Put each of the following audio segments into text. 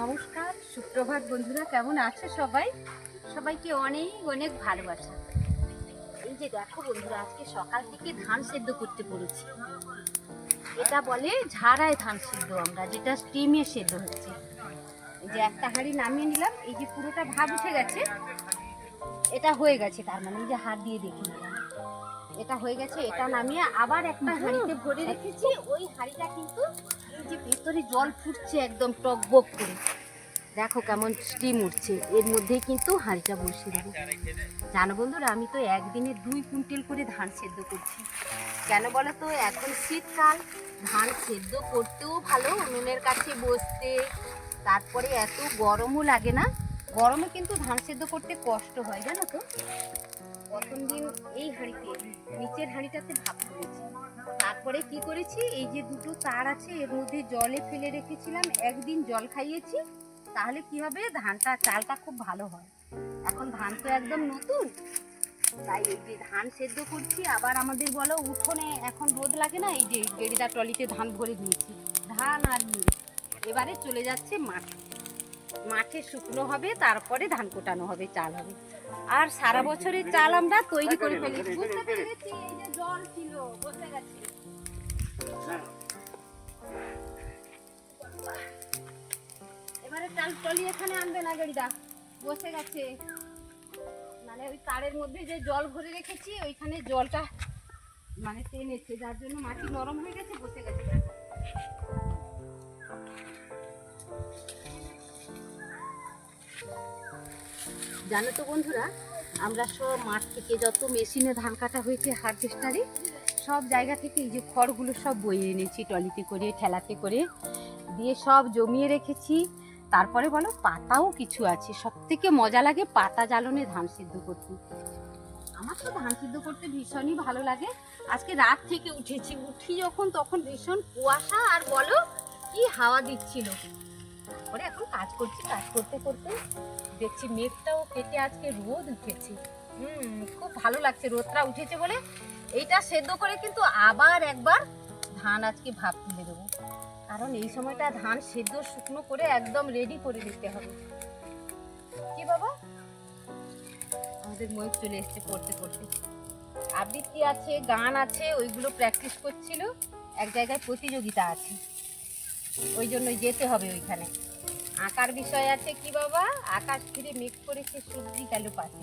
নমস্কার সুপ্রভাত বন্ধুরা কেমন আছে সবাই? সবাইকে অনেক অনেক ভালোবাসা। এই যে দেখো বন্ধুরা আজকে সকাল থেকে ধান সেদ্ধ করতে পড়েছি এটা বলে ঝাড়ায় ধান সেদ্ধ আমরা যেটা স্টিমে সেদ্ধ হচ্ছে। এই যে একটা হাঁড়ি নামিয়ে নিলাম এই যে পুরোটা ভাব উঠে গেছে। এটা হয়ে গেছে তার মানে এই যে হাত দিয়ে দেখে নিলাম। এটা হয়ে গেছে এটা নামিয়ে আবার একটা হাঁড়িতে ভরে রেখেছি। ওই হাঁড়িটা কিন্তু যে ভেতরে জল ফুটছে একদম টকবক করে। দেখো কেমন স্টিম উঠছে এর মধ্যেই কিন্তু হাঁড়িটা বসিয়ে দেবো। জানো বন্ধুরা, আমি তো একদিনে দুই কুইন্টাল করে ধান সেদ্ধ করছি। কেন বলো তো? এখন শীতকাল, ধান সেদ্ধ করতেও ভালো উনুনের কাছে বসতে। তারপরে এত গরমও লাগে না। গরমে কিন্তু ধান সেদ্ধ করতে কষ্ট হয়, জানো তো? প্রথম দিন এই হাঁড়িতে, নিচের হাঁড়িটাতে ভাত করেছি। তারপরে কি করেছি? এই যে দুটো তার আছে, এর মধ্যে জলে ফেলে রেখেছিলাম, একদিন জল খাইয়েছি, তাহলে কি হবে? ধানটা, চালটা খুব ভালো হয়। এখন ধান তো একদম নতুন, তাই এই যে ধান সেদ্ধ করছি, আবার আমাদের বলো উঠোনে এখন রোদ লাগে না? এই যে গেড়িদা টলিতে ধান ভরে দিয়েছি। ধান আর এবারে চলে যাচ্ছে মাঠে। মাঠে শুকনো হবে, তারপরে ধান কোটানো হবে, চাল হবে। আর সারা বছরের চাল আমরা তৈরি করে ফেলি বুঝতে পেরেছি এই যে জল ছিল বসে গেছে। এবারে চাল টলি এখানে আনবে না গাড়িটা বসে গেছে। মানে ওই তারের মধ্যে যে জল ভরে রেখেছি ওইখানে জলটা মানে টেনেছে যার জন্য মাটি নরম হয়ে গেছে বসে গেছে। জানো তো বন্ধুরা, আমরা সব মাঠ থেকে যত মেশিনে ধান কাটা হয়েছে, হারভেস্টারে, সব জায়গা থেকে এই যে খড়গুলো সব বয়ে এনেছি টলিতে করে, ঠেলাতে করে, দিয়ে সব জমিয়ে রেখেছি। তারপরে বলো, পাতাও কিছু আছে। সব থেকে মজা লাগে পাতা জ্বালনে ধান সিদ্ধ করতে। আমার তো ধান সিদ্ধ করতে ভীষণই ভালো লাগে। আজকে রাত থেকে উঠেছি, উঠি যখন তখন ভীষণ কুয়াশা, আর বলো, কি হাওয়া দিচ্ছিল। তারপরে এখন কাজ করছি, কাজ করতে করতে দেখছি মেঘটাও কেটে আজকে রোদ উঠেছে। হুম, খুব ভালো লাগছে, রোদটা উঠেছে বলে। এইটা সেদ্ধ করে কিন্তু আবার একবার ধান আজকে ভাপ তুলে দেবো। কারণ এই সময়টা ধান সেদ্ধ শুকনো করে একদম রেডি করে দিতে হবে। কি বাবা? আমাদের ময়ূর চলে এসছে পড়তে পড়তে। আবৃত্তি আছে, গান আছে, ওইগুলো প্র্যাকটিস করছিল। এক জায়গায় প্রতিযোগিতা আছে। ওই জন্যই যেতে হবে ওইখানে। আঁকার বিষয় আছে কি বাবা? আকাশ ফিরে মেঘ করেছে সবজি গেল পাশে।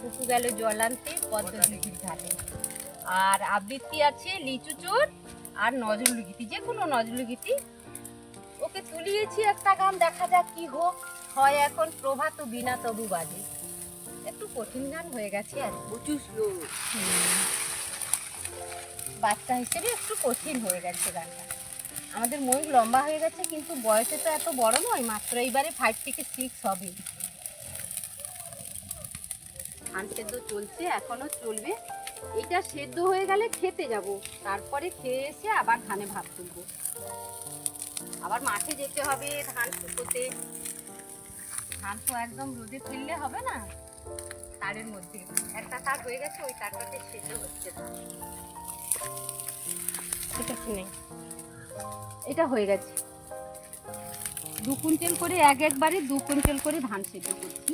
টুকু গেল জল আনতে পদ্মদিঘির ঘাটে আর আবৃত্তি আছে লিচু চোর আর নজরুল গীতি। যে কোনো নজরুল গীতি। ওকে তুলিয়েছি একটা গান দেখা যাক কি হোক। হয় এখন প্রভাত বিনা তবু বাজে। একটু কঠিন গান হয়ে গেছে আর প্রচুর বাচ্চা হিসেবে একটু কঠিন হয়ে গেছে গানটা। আমাদের ময়ূর লম্বা হয়ে গেছে, কিন্তু বয়সে তো এত বড় নয়, মাত্র এইবারে ফাইভ থেকে সিক্স হবে। ধান সেদ্ধ চলছে, এখনও চলবে। এটা সেদ্ধ হয়ে গেলে খেতে যাব। তারপরে খেয়ে এসে আবার ধানে ভাত তুলব। আবার মাঠে যেতে হবে ধান শুকোতে। ধান তো একদম রোদে ফেললে হবে না। তারের মধ্যে। একটা তার হয়ে গেছে, ওই তারটাতে সেদ্ধ হচ্ছে। ধান এটা নেই এটা হয়ে গেছে। দু কুইন্টাল করে এক একবারে দু কুইন্টাল করে ধান সেদ্ধ করছি।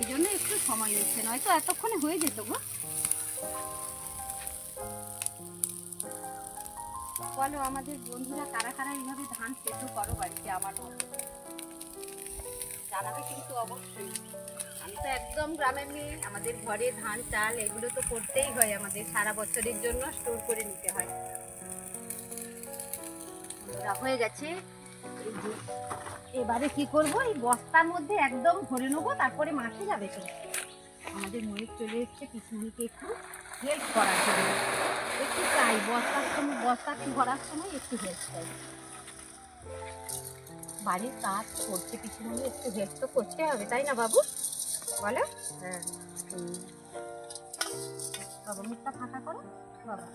এই জন্য একটু সময় নিচ্ছে, নয়তো এতক্ষণে হয়ে যেত গো। বলো, আমাদের বন্ধুরা কারা কারা এইভাবে ধান সেদ্ধ করো বাড়িতে? আমার জানাবে কিন্তু অবশ্যই। আমি তো একদম গ্রামের মেয়ে, আমাদের ঘরে ধান, চাল, এগুলো তো করতেই হয় আমাদের, সারা বছরের জন্য স্টোর করে নিতে হয়। বন্ধুরা, হয়ে গেছে। এই যে এবারে কি করব? এই বস্তার মধ্যে একদম ভরে নেব তারপরে মাঠে যাবে তো। আমাদের ময়ূর চলে এসছে পিসিমণিকে একটু হেল্প করার জন্য। একটু চাই বস্তার সময় বস্তা ভরার সময় একটু হেল্প চাই। বাড়ির কাজ করছে পিসিমণি একটু হেল্প তো করতে হবে তাই না বাবু? বলো। হ্যাঁ। বাবা মুখটা ফাঁকা করো। বাবা।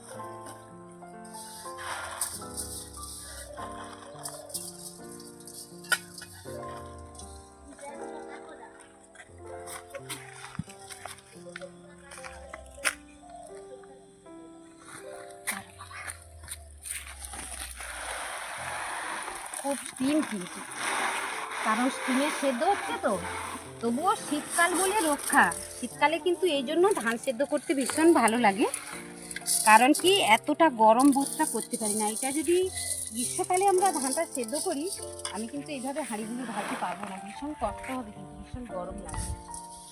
স্টিম কিন্তু। কারণ স্টিমে সেদ্ধ হচ্ছে তো। তবুও শীতকাল বলে রক্ষা। শীতকালে কিন্তু এই জন্য ধান সেদ্ধ করতে ভীষণ ভালো লাগে। কারণ কি, এতটা গরম বোধটা করতে পারি না। এটা যদি গ্রীষ্মকালে আমরা ধানটা সেদ্ধ করি, আমি কিন্তু এইভাবে হাঁড়িগুলো ভাজতে পারব না। ভীষণ কষ্ট হবে কিন্তু, ভীষণ গরম লাগবে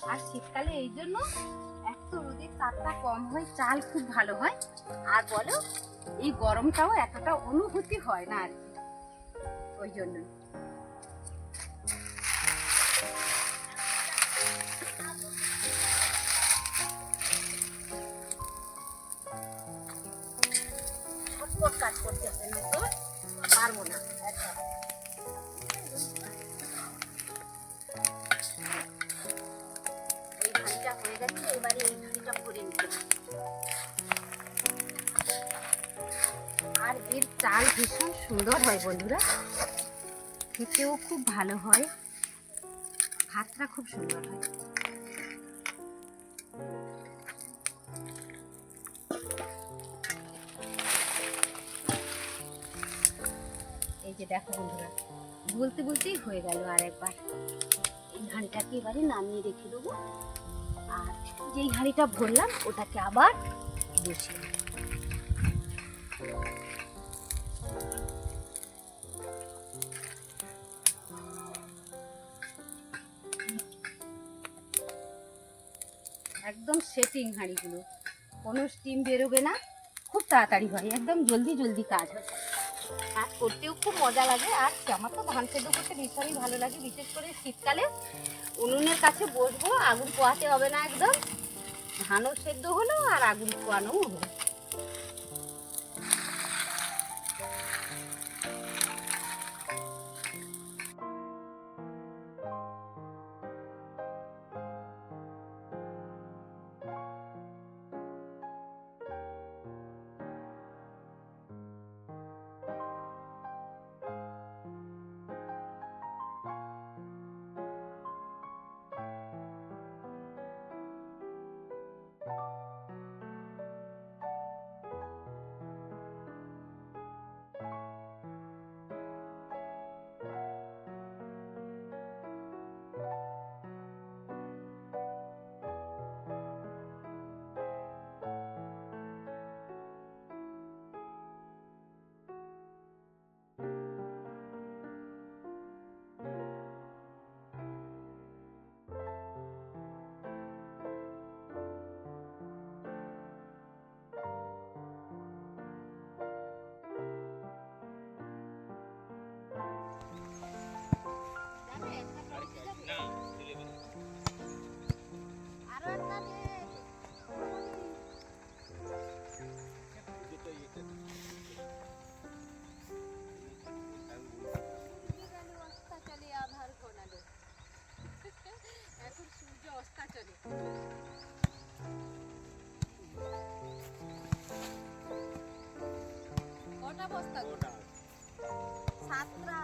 আর শীতকালে এই জন্য এক তো রোদের তাপটা কম হয়, চাল খুব ভালো হয়। আর বলো, এই গরমটাও এতটা অনুভূতি হয় না আর কি। ওই জন্য কাজ করতে এই গেছে, এবারে এই আর এর চাল ভীষণ সুন্দর হয় বন্ধুরা। খেতেও খুব ভালো হয়। ভাতটা খুব সুন্দর হয়। এই যে দেখো বন্ধুরা, বলতে বলতেই হয়ে গেল আর একবার। এই হাঁড়িটাকে এবারে নামিয়ে রেখে দেবো। আর যেই হাঁড়িটা ভরলাম, ওটাকে আবার বসিয়ে সেটিং হাঁড়িগুলো। কোনো স্টিম বেরোবে না, খুব তাড়াতাড়ি হয়, একদম জলদি জলদি কাজ হয়। আর করতেও খুব মজা লাগে, আর আমার তো ধান সেদ্ধ করতে ভীষণই ভালো লাগে, বিশেষ করে শীতকালে। উনুনের কাছে বসবো, আগুন পোয়াতে হবে না একদম। ধানও সেদ্ধ হলো আর আগুন পোয়ানোও হলো। বস্তা সাতটা